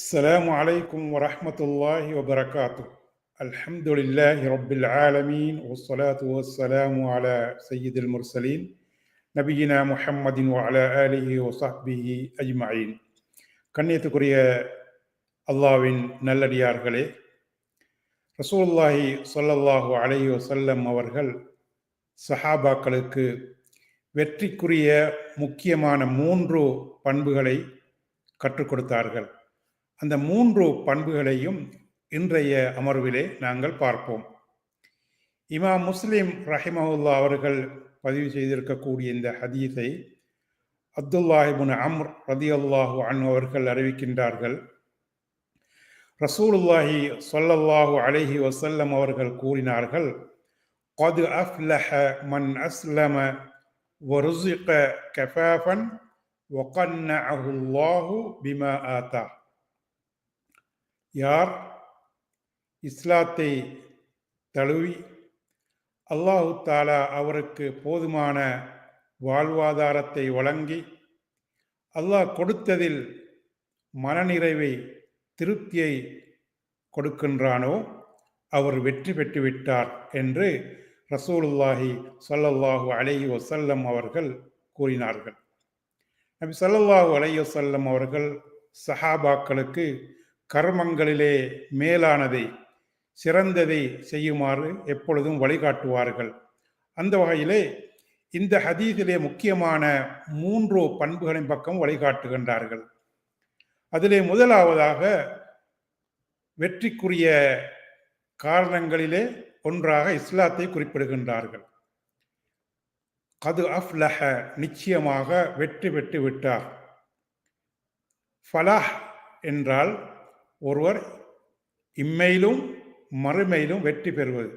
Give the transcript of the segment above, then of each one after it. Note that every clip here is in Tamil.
السلام عليكم ورحمة الله وبركاته الحمد لله رب العالمين والصلاة والسلام على سيد المرسلين நபியினா முஹம்மதின் வஅலா ஆலிஹி வஸஹ்பிஹி அஜ்மஈன் கண்ணியத்துக்குரிய அல்லாவின் நல்லடியார்களே ரசூலுல்லாஹி ஸல்லல்லாஹு அலைஹி வஸல்லம் அவர்கள் சஹாபாக்களுக்கு வெற்றிக்குரிய முக்கியமான மூன்று பண்புகளை கற்றுக் கொடுத்தார்கள் அந்த மூன்று பண்புகளையும் இன்றைய அமர்விலே நாங்கள் பார்ப்போம் இமாம் முஸ்லிம் ரஹிமஹுல்லா அவர்கள் பதிவு செய்திருக்கக்கூடிய இந்த ஹதீஸை அப்துல்லாஹிபுன் அம்ர் ரதி அல்லாஹு அன் அவர்கள் அறிவிக்கின்றார்கள் ரசூலுல்லாஹி சொல்லல்லாஹு அலைஹி வசல்லம் அவர்கள் கூறினார்கள் قد أفلح من أسلم ورزق كفافا وقنعه الله بما آتاه யார் இஸ்லாத்தை தழுவி? அல்லாஹு தாலா அவருக்கு போதுமான வாழ்வாதாரத்தை வழங்கி அல்லாஹ் கொடுத்ததில் மனநிறைவை திருப்தியை கொடுக்கின்றானோ அவர் வெற்றி பெற்றுவிட்டார் என்று ரசூலுல்லாஹி சொல்லல்லாஹு அலைஹி வசல்லம் அவர்கள் கூறினார்கள். நபி சொல்லல்லாஹு அலைஹி வசல்லம் அவர்கள் சஹாபாக்களுக்கு கர்மங்களிலே மேலானதை சிறந்ததை செய்யுமாறு எப்பொழுதும் வழிகாட்டுவார்கள். அந்த வகையிலே இந்த ஹதீஸிலே முக்கியமான மூன்று பண்புகளின் பக்கம் வழிகாட்டுகின்றார்கள். அதிலே முதலாவதாக வெற்றிக்குரிய காரணங்களிலே ஒன்றாக இஸ்லாத்தை குறிப்பிடுகின்றார்கள். கது அஃப்லஹ நிச்சயமாக வெற்றி பெற்று விட்டார். ஃபலாஹ் என்றால் ஒருவர் இம்மையிலும் மறுமையிலும் வெற்றி பெறுவது.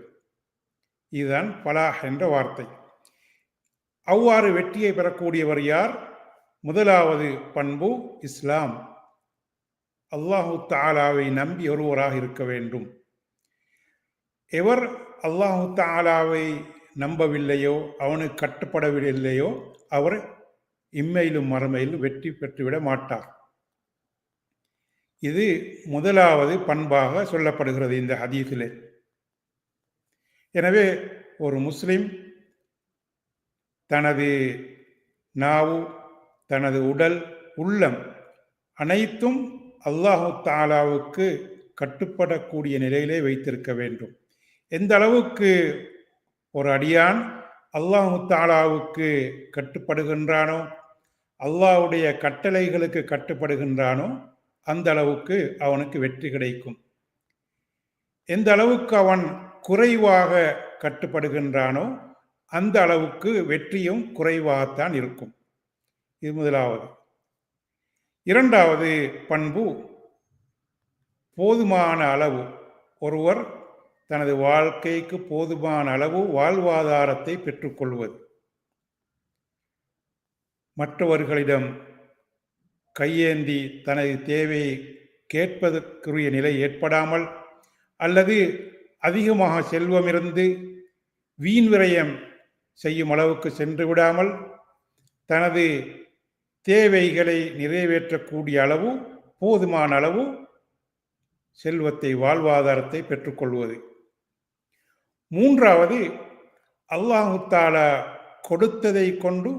இதுதான் பலாஹ் என்ற வார்த்தை. அவ்வாறு வெற்றியை பெறக்கூடியவர் யார்? முதலாவது பண்பு இஸ்லாம். அல்லாஹு தாலாவை நம்பி ஒருவராக இருக்க வேண்டும். எவர் அல்லாஹு தாலாவை நம்பவில்லையோ அவனுக்கு கட்டுப்படவில்லையோ அவர் இம்மையிலும் மறுமையிலும் வெற்றி பெற்றுவிட மாட்டார். இது முதலாவது பண்பாக சொல்லப்படுகிறது இந்த ஹதீஸிலே. எனவே ஒரு முஸ்லிம் தனது நாவு தனது உடல் உள்ளம் அனைத்தும் அல்லாஹு தாலாவுக்கு கட்டுப்படக்கூடிய நிலையிலே வைத்திருக்க வேண்டும். எந்த அளவுக்கு ஒரு அடியான் அல்லாஹு தாலாவுக்கு கட்டுப்படுகின்றானோ அல்லாஹுடைய கட்டளைகளுக்கு கட்டுப்படுகின்றானோ அந்த அளவுக்கு அவனுக்கு வெற்றி கிடைக்கும். எந்த அளவுக்கு அவன் குறைவாக கட்டுப்படுகின்றானோ அந்த அளவுக்கு வெற்றியும் குறைவாகத்தான் இருக்கும். இது முதலாவது. இரண்டாவது பண்பு போதுமான அளவு. ஒருவர் தனது வாழ்க்கைக்கு போதுமான அளவு வாழ்வாதாரத்தை பெற்றுக்கொள்வது. மற்றவர்களிடம் கையேந்தி தனது தேவையை கேட்பதற்குரிய நிலை ஏற்படாமல் அல்லது அதிகமாக செல்வம் இருந்து வீண் விரயம் செய்யும் அளவுக்கு சென்று விடாமல் தனது தேவைகளை நிறைவேற்றக்கூடிய அளவு போதுமான அளவு செல்வத்தை வாழ்வாதாரத்தை பெற்றுக்கொள்வது. மூன்றாவது அல்லாஹுத்தாலா கொடுத்ததை கொண்டு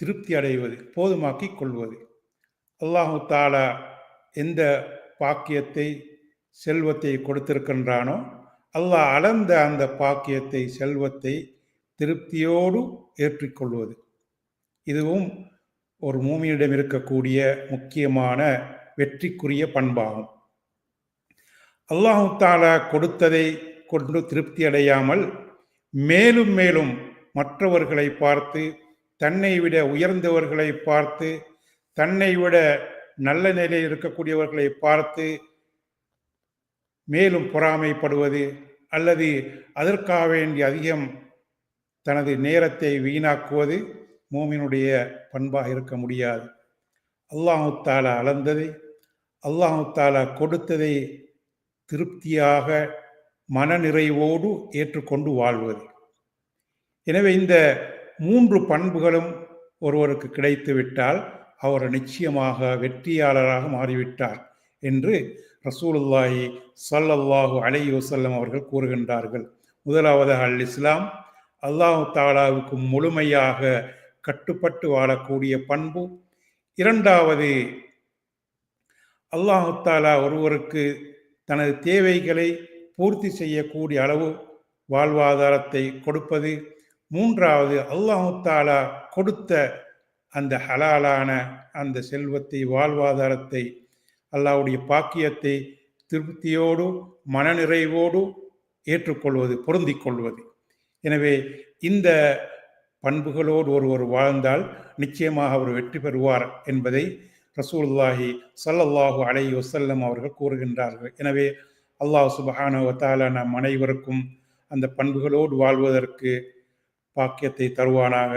திருப்தி அடைவது போதுமாக்கிக் கொள்வது. அல்லாஹு தாலா எந்த பாக்கியத்தை செல்வத்தை கொடுத்திருக்கின்றானோ அல்லாஹ் அளந்த அந்த பாக்கியத்தை செல்வத்தை திருப்தியோடு ஏற்றிக்கொள்வது. இதுவும் ஒரு மூமியிடம் இருக்கக்கூடிய முக்கியமான வெற்றிக்குரிய பண்பாகும். அல்லாஹு தாலா கொடுத்ததை கொண்டு திருப்தி அடையாமல் மேலும் மேலும் மற்றவர்களை பார்த்து தன்னை விட உயர்ந்தவர்களை பார்த்து தன்னை விட நல்ல நிலையில் இருக்கக்கூடியவர்களை பார்த்து மேலும் பொறாமைப்படுவது அல்லது அதற்காக வேண்டி அதிகம் தனது நேரத்தை வீணாக்குவது மூமினுடைய பண்பாக இருக்க முடியாது. அல்லாஹு தாலா அளந்ததை அல்லாஹு தாலா கொடுத்ததை திருப்தியாக மனநிறைவோடு ஏற்றுக்கொண்டு வாழ்வது. எனவே இந்த மூன்று பண்புகளும் ஒருவருக்கு கிடைத்துவிட்டால் அவர் நிச்சயமாக வெற்றியாளராக மாறிவிட்டார் என்று ரசூலுல்லாஹி சல்லல்லாஹு அலை வசல்லம் அவர்கள் கூறுகின்றார்கள். முதலாவதாக அல் இஸ்லாம் அல்லாஹு தாலாவுக்கு முழுமையாக கட்டுப்பட்டு வாழக்கூடிய பண்பு. இரண்டாவது அல்லாஹு தாலா ஒருவருக்கு தனது தேவைகளை பூர்த்தி செய்யக்கூடிய அளவு வாழ்வாதாரத்தை கொடுப்பது. மூன்றாவது அல்லாஹு தாலா கொடுத்த அந்த ஹலாலான அந்த செல்வத்தை வாழ்வாதாரத்தை அல்லாவுடைய பாக்கியத்தை திருப்தியோடு மனநிறைவோடு ஏற்றுக்கொள்வது பொருந்திக் கொள்வது. எனவே இந்த பண்புகளோடு ஒருவர் வாழ்ந்தால் நிச்சயமாக அவர் வெற்றி பெறுவார் என்பதை ரசூல்லாஹி சல்லல்லாஹு அலை வசல்லம் அவர்கள் கூறுகின்றார்கள். எனவே அல்லாஹ் சுபஹானஹு நம் அனைவருக்கும் அந்த பண்புகளோடு வாழ்வதற்கு பாக்கியத்தை தருவானாக.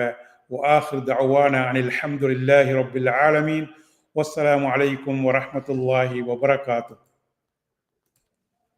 وآخر دعوانا عن الحمد لله رب العالمين والسلام عليكم ورحمة الله وبركاته.